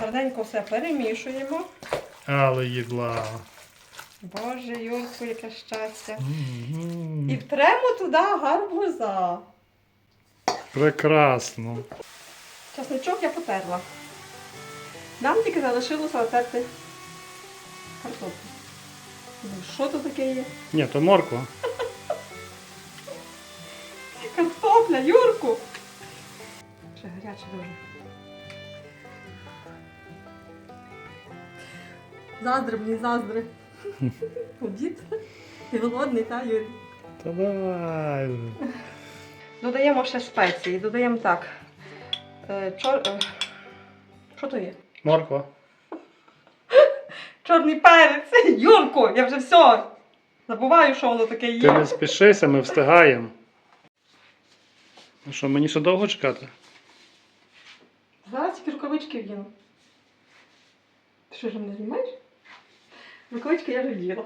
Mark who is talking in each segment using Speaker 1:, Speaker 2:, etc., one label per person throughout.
Speaker 1: Гарненько все перемішуємо.
Speaker 2: Але їдла.
Speaker 1: Боже, Юрку, яке щастя.
Speaker 2: М-м.
Speaker 1: І втремо туди гарбуза.
Speaker 2: Прекрасно.
Speaker 1: Часничок я потерла. Нам тільки залишилося отерти картоплю. Ну, що то таке є?
Speaker 2: Ні, то морква.
Speaker 1: Картопля, Юрку! Ще гаряче дуже. Заздри мені, заздри. Обід. Ти голодний, та, Юрій?
Speaker 2: Та давай. вже.
Speaker 1: Додаємо ще спеції. Додаємо так. Е, чор... е, Що то є?
Speaker 2: Морква.
Speaker 1: Чорний перець. Юрку, я вже все. Забуваю, що воно таке
Speaker 2: Ти
Speaker 1: є.
Speaker 2: не спішися, ми встигаємо. Ну що, мені ще довго чекати?
Speaker 1: Зараз тільки рукавички вдіну. Ти що ж мене знімаєш? Рукавички я вже вділа.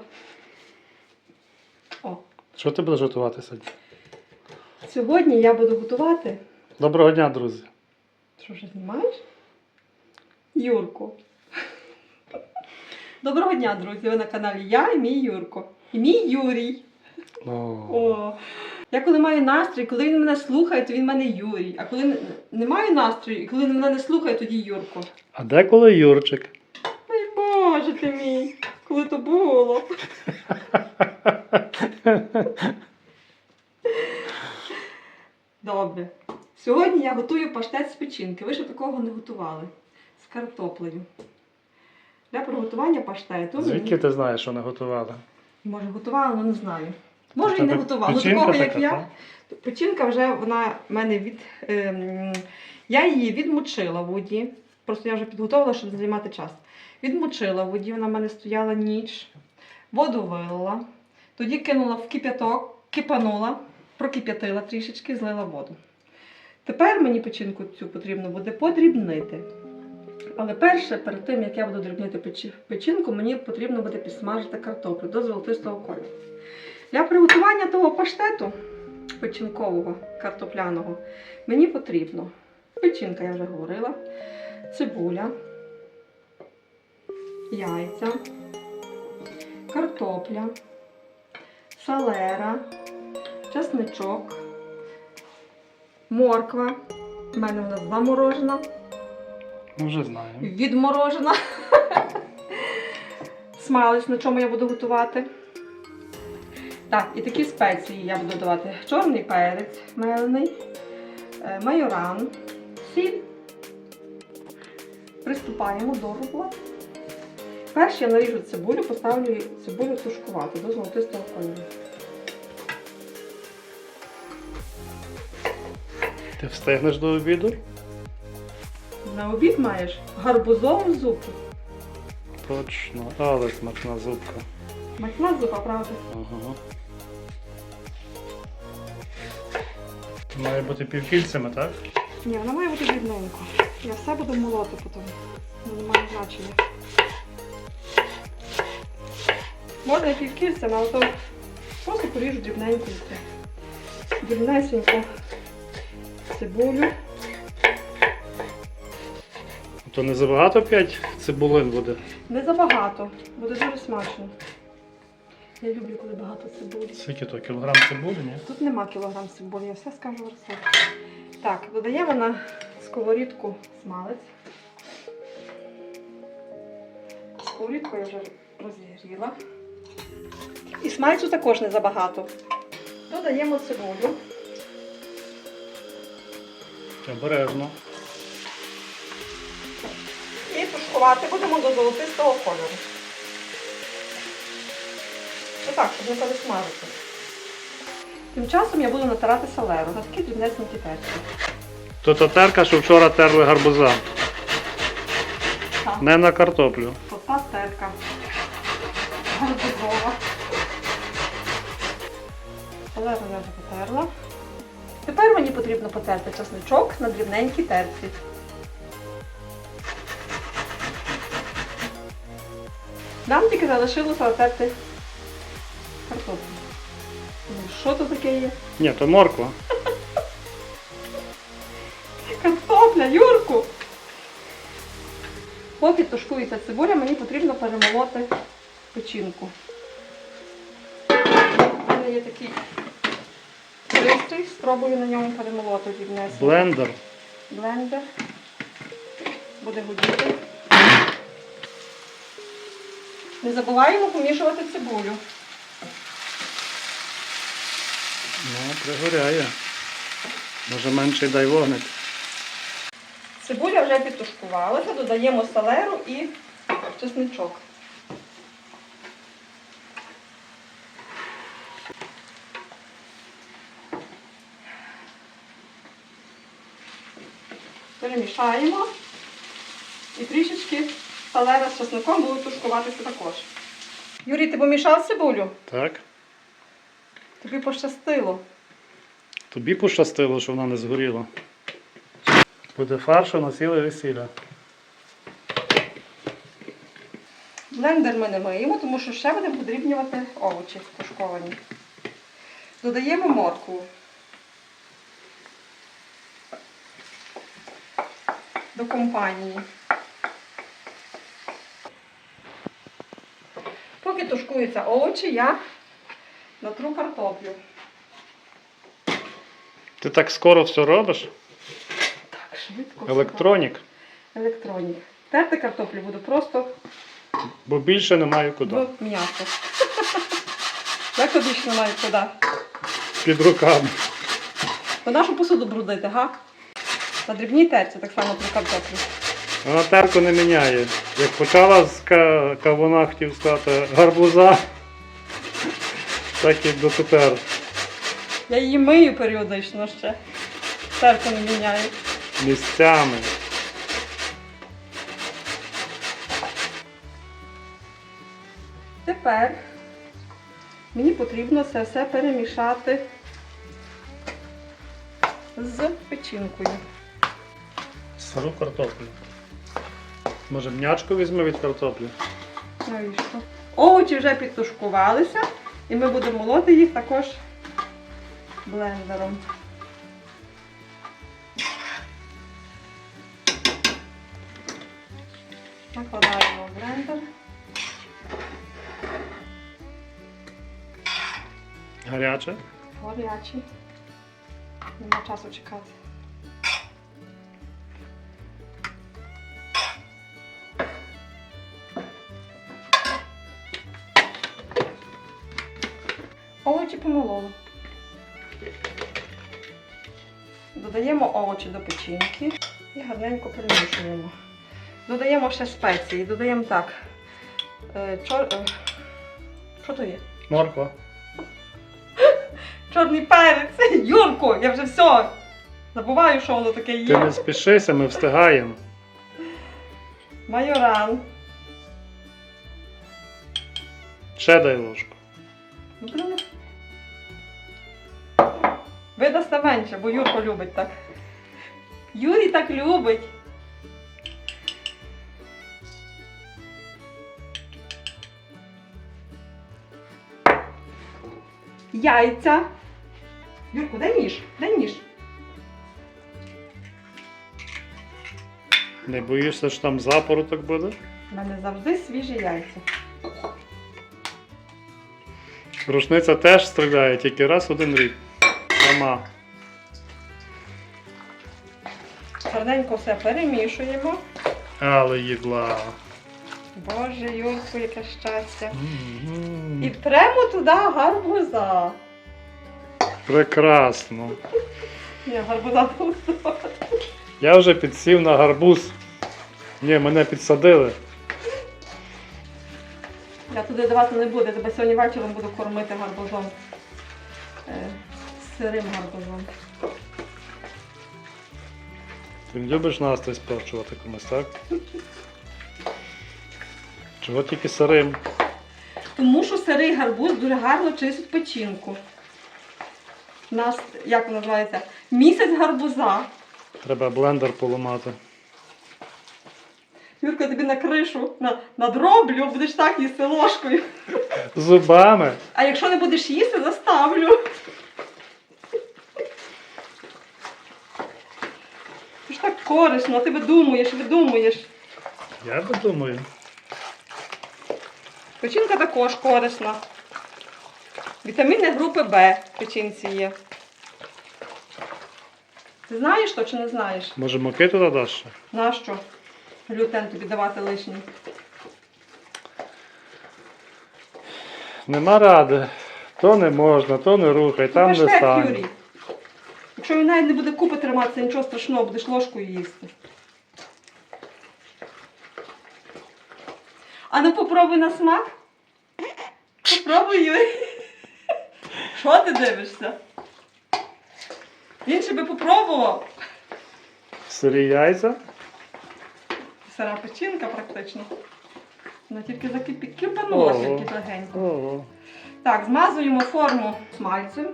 Speaker 1: О,
Speaker 2: Що ти будеш готувати сьогодні?
Speaker 1: сьогодні я буду готувати.
Speaker 2: Доброго дня, друзі.
Speaker 1: Що ж знімаєш? Юрку. Доброго дня, друзі! Ви на каналі Я і мій Юрко. І мій Юрій.
Speaker 2: О,
Speaker 1: О. Я коли маю настрій, коли він мене слухає, то він мене Юрій. А коли не- маю настрою, і коли він мене не слухає, тоді Юрко.
Speaker 2: А деколи Юрчик?
Speaker 1: Боже ти мій, коли то було. Добре. Сьогодні я готую паштет з печінки. Ви ще такого не готували. З картоплею. Для приготування паштету.
Speaker 2: Звідки ти знаєш, що не готували?
Speaker 1: Може, готувала, але не знаю. Може, і не готувала.
Speaker 2: Печінка
Speaker 1: такого, як
Speaker 2: така,
Speaker 1: я. Печінка вже вона в мене від. Ем, я її відмочила в воді. Просто я вже підготувала, щоб займати час. Відмочила в воді, вона в мене стояла ніч. Воду вилила. Тоді кинула в кип'яток, кипанула, прокип'ятила трішечки, злила воду. Тепер мені печінку цю потрібно буде подрібнити. Але перше, перед тим як я буду дрібнити печінку, мені потрібно буде підсмажити картоплю до золотистого кольору. Для приготування того паштету печінкового картопляного мені потрібно печінка, я вже говорила, цибуля, яйця, картопля, салера, чесничок, морква. У мене вона заморожена,
Speaker 2: вже знаємо.
Speaker 1: відморожена. Смалець, на чому я буду готувати. Так, і такі спеції я буду додавати. Чорний перець мелений, е, майоран, сіль. Приступаємо до роботи. Перш я наріжу цибулю, поставлю цибулю тушкувати до золотистого кольору.
Speaker 2: Ти встигнеш до обіду?
Speaker 1: На обід маєш гарбузову зупу.
Speaker 2: Точно, але смачна зубка.
Speaker 1: Смачна зупа, правда?
Speaker 2: Ага. Має бути півкільцями, так?
Speaker 1: Ні, вона має бути дрібненько. Я все буду молоти потім. Не має значення. Можна і півкільцями, але то просто поріжу дрібненько. Дрібнесенько цибулю.
Speaker 2: То не забагато 5 цибулин буде.
Speaker 1: Не забагато, буде дуже смачно. Я люблю, коли багато цибулі.
Speaker 2: Скільки то? Кілограм цибулі, ні?
Speaker 1: Тут нема кілограм цибулі, я все скажу в рецепті. Так, додаємо на сковорідку смалець. Сковорідку я вже розігріла. І смальцю також не забагато. Додаємо цибулю.
Speaker 2: Обережно.
Speaker 1: І тушкувати будемо до золотистого кольору. Отак, щоб не пересмажити. Тим часом я буду натирати салеру на такі дрібнесенькі терці.
Speaker 2: То та терка, що вчора терли гарбуза.
Speaker 1: Так.
Speaker 2: Не на картоплю.
Speaker 1: Ота терка. Гарбузова. Салеру я вже потерла. Тепер мені потрібно потерти чесничок на дрібненькій терці. Нам тільки залишилося отерти картоплю. Ну, Що то таке є?
Speaker 2: Ні, то морква.
Speaker 1: Поки тушкується цибуля, мені потрібно перемолоти печінку. У мене є такий пристрій, спробую на ньому перемолоти дрібнесенько.
Speaker 2: Блендер.
Speaker 1: Блендер. Буде гудіти. Не забуваємо помішувати цибулю.
Speaker 2: Ну, пригоряє. Може менший дай вогник.
Speaker 1: Вже підтушкувалася, додаємо салеру і чесничок. Перемішаємо і трішечки салера з чесником будуть тушкуватися також. Юрій, ти помішав цибулю?
Speaker 2: Так.
Speaker 1: Тобі пощастило.
Speaker 2: Тобі пощастило, що вона не згоріла. Буде фаршу на ціле весілля.
Speaker 1: Блендер ми не миємо, тому що ще будемо подрібнювати овочі тушковані. Додаємо моркву. До компанії. Поки тушкуються овочі, я натру картоплю.
Speaker 2: Ти так скоро все робиш?
Speaker 1: Швидко.
Speaker 2: Електронік.
Speaker 1: Електронік. Терти картоплю буду просто
Speaker 2: Бо більше немає куди.
Speaker 1: в м'ясо. Як тобі ще немає куди?
Speaker 2: Під руками.
Speaker 1: На нашу посуду брудити, га? На дрібній терці так само при картоплі.
Speaker 2: Вона терку не міняє. Як почала з кавуна, хотів сказати, гарбуза, так і дотепер.
Speaker 1: Я її мию періодично ще. Терку не міняю.
Speaker 2: Місцями.
Speaker 1: Тепер мені потрібно це все перемішати з печінкою.
Speaker 2: Сиру картоплю. Може м'ячку візьме від картоплі?
Speaker 1: Навіщо? Овочі вже підтушкувалися, і ми будемо молоти їх також блендером. Накладаємо в блендер.
Speaker 2: Гаряче?
Speaker 1: Горячий. Нема часу чекати. Овочі помололи. Додаємо овочі до печінки і гарненько перемішуємо. Додаємо ще спеції. Додаємо так. е, Чор... е, Що то є?
Speaker 2: Морква.
Speaker 1: Чорний перець. Юрко, я вже все. Забуваю, що воно таке є.
Speaker 2: Ти не спішися, ми встигаємо.
Speaker 1: Майоран.
Speaker 2: Ще дай ложку.
Speaker 1: Блін. Видасте менше, бо Юрко любить так. Юрій так любить. Яйця. Юрко, дай ніж, дай ніж.
Speaker 2: Не боїшся, що там запороток буде?
Speaker 1: У мене завжди свіжі яйця.
Speaker 2: Рушниця теж стріляє, тільки раз один рік. Сама.
Speaker 1: Гарненько все перемішуємо.
Speaker 2: Але їдла.
Speaker 1: Боже, Юрку, яке щастя. І втремо туди гарбуза.
Speaker 2: Прекрасно.
Speaker 1: Ні, гарбуза толстого.
Speaker 2: Я вже підсів на гарбуз. Ні, мене підсадили.
Speaker 1: Я туди давати не буду, я тебе сьогодні вечором буду кормити гарбузом. Е, сирим гарбузом.
Speaker 2: Ти не любиш настрій спорчувати комусь, так? Чого тільки сирим?
Speaker 1: Тому що сирий гарбуз дуже гарно чистить печінку. У нас, як воно називається, місяць гарбуза.
Speaker 2: Треба блендер поламати.
Speaker 1: Юрка, тобі на кришу на, надроблю, будеш так їсти ложкою.
Speaker 2: Зубами.
Speaker 1: А якщо не будеш їсти, заставлю. Ти ж так корисно, ти видумуєш, видумуєш.
Speaker 2: Я би думаю.
Speaker 1: Печінка також корисна. Вітаміни групи Б в печінці є. Ти знаєш то чи не знаєш?
Speaker 2: Може муки туди даш?
Speaker 1: Нащо глютен тобі давати лишній?
Speaker 2: Нема ради. То не можна, то не рухай, там не
Speaker 1: Паштет,
Speaker 2: стане.
Speaker 1: Юрій. Якщо він навіть не буде купи триматися, нічого страшного, будеш ложкою їсти. А ну попробуй на смак. Попробуй, Юрій. Що ти дивишся? Він ще би попробував.
Speaker 2: Сирі яйця.
Speaker 1: Сира печінка практично. Вона тільки закипі... кипанулася тільки легенько.
Speaker 2: Ого.
Speaker 1: Так, змазуємо форму смальцем.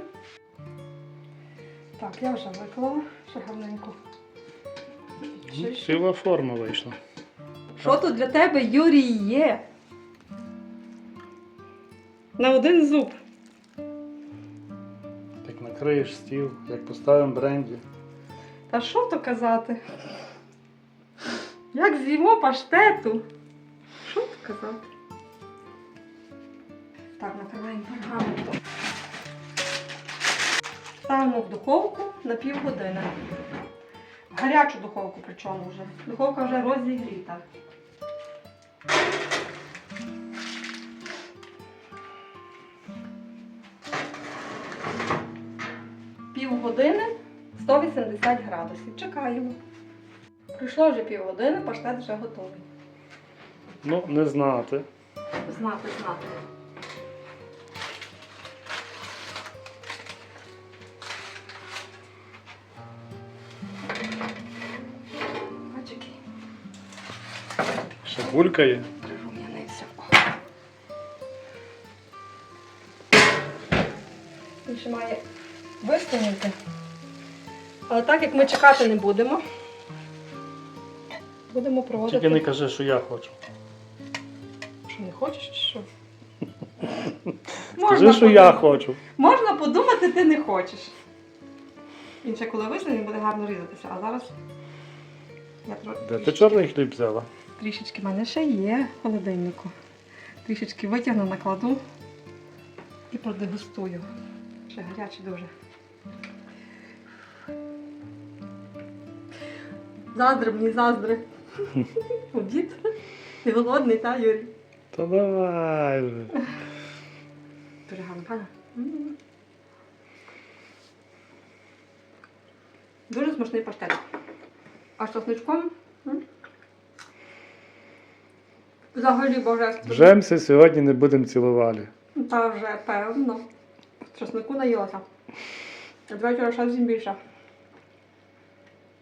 Speaker 1: Так, я вже виклала. Ще гарненько.
Speaker 2: Ціла форма вийшла.
Speaker 1: Що тут для тебе, Юрій, є? На один зуб.
Speaker 2: Як накриєш стіл, як поставимо бренді.
Speaker 1: Та що то казати? Як з'їмо паштету? Що то казати? Так, накриваємо пергаментом. Ставимо в духовку на півгодини. Гарячу духовку причому вже. Духовка вже розігріта. Півгодини 180 градусів. Чекаємо. Пройшло вже півгодини, паштет вже готовий.
Speaker 2: Ну, не знати.
Speaker 1: Знати, знати.
Speaker 2: Булькає.
Speaker 1: Він ще має вистигнути. Але так як ми чекати не будемо, будемо проводити.
Speaker 2: Тільки не кажи, що я хочу.
Speaker 1: Що не хочеш чи що?
Speaker 2: Скажи, що я хочу.
Speaker 1: Можна подумати, ти не хочеш. Він ще коли висне, він буде гарно різатися. А зараз я тро-
Speaker 2: Де ти чорний хліб взяла?
Speaker 1: Трішечки в мене ще є в холодильнику. Трішечки витягну, накладу і продегустую. Ще гарячий дуже. Заздри мені заздри. Обід. Ти голодний, та, Юрій?
Speaker 2: Та давай вже.
Speaker 1: Дуже гарно, правда? М. Дуже смачний паштет. А з чесничком? м? Взагалі божественно.
Speaker 2: Вжемся сьогодні не будемо цілували.
Speaker 1: Та вже певно. Чеснику наїлася. Вечора ще з'їм більше.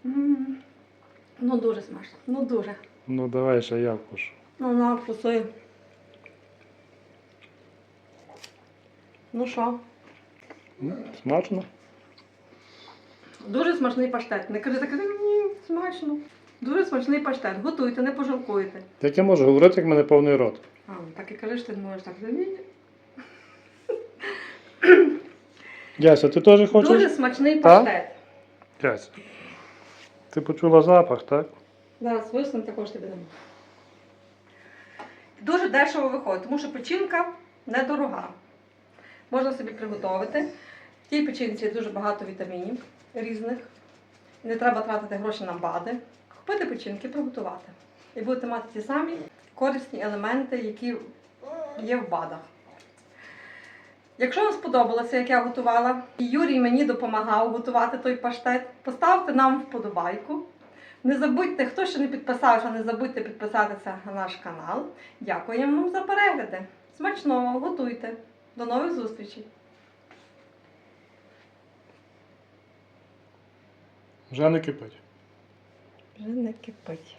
Speaker 1: М. Ну дуже смачно. Ну дуже.
Speaker 2: Ну давай ще я вкушу.
Speaker 1: Ну на вкуси. Ну що?
Speaker 2: Ну, смачно.
Speaker 1: Дуже смачний паштет. Не кажи так, ні, смачно. Дуже смачний паштет. Готуйте, не пожалкуєте.
Speaker 2: Як я можу говорити, як в мене повний рот.
Speaker 1: А, так і кажеш, ти не можеш так. Ні.
Speaker 2: Яся, ти теж хочеш?
Speaker 1: Дуже смачний
Speaker 2: Так?
Speaker 1: паштет.
Speaker 2: Яся. Ти почула запах, так?
Speaker 1: Зараз висунемо також тобі дамо. Дуже дешево виходить, тому що печінка недорога. Можна собі приготувати. В тій печінці дуже багато вітамінів різних. Не треба тратити гроші на БАДи. Купити печінки, приготувати. І будете мати ті самі корисні елементи, які є в БАДах. Якщо вам сподобалося, як я готувала, і Юрій мені допомагав готувати той паштет, поставте нам вподобайку. Не забудьте, хто ще не підписався, не забудьте підписатися на наш канал. Дякуємо вам за перегляди. Смачного, готуйте. До нових зустрічей!
Speaker 2: Вже не кипить.
Speaker 1: Вже не кипить.